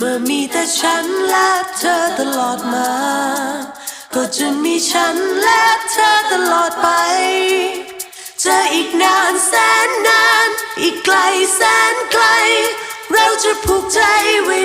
เมื่อมีแต่ฉันและเธอตลอดมา ก็จะมีฉันและเธอตลอดไป จะอีกนานแสนนาน อีกไกลแสนไกล เราจะผูกใจไว้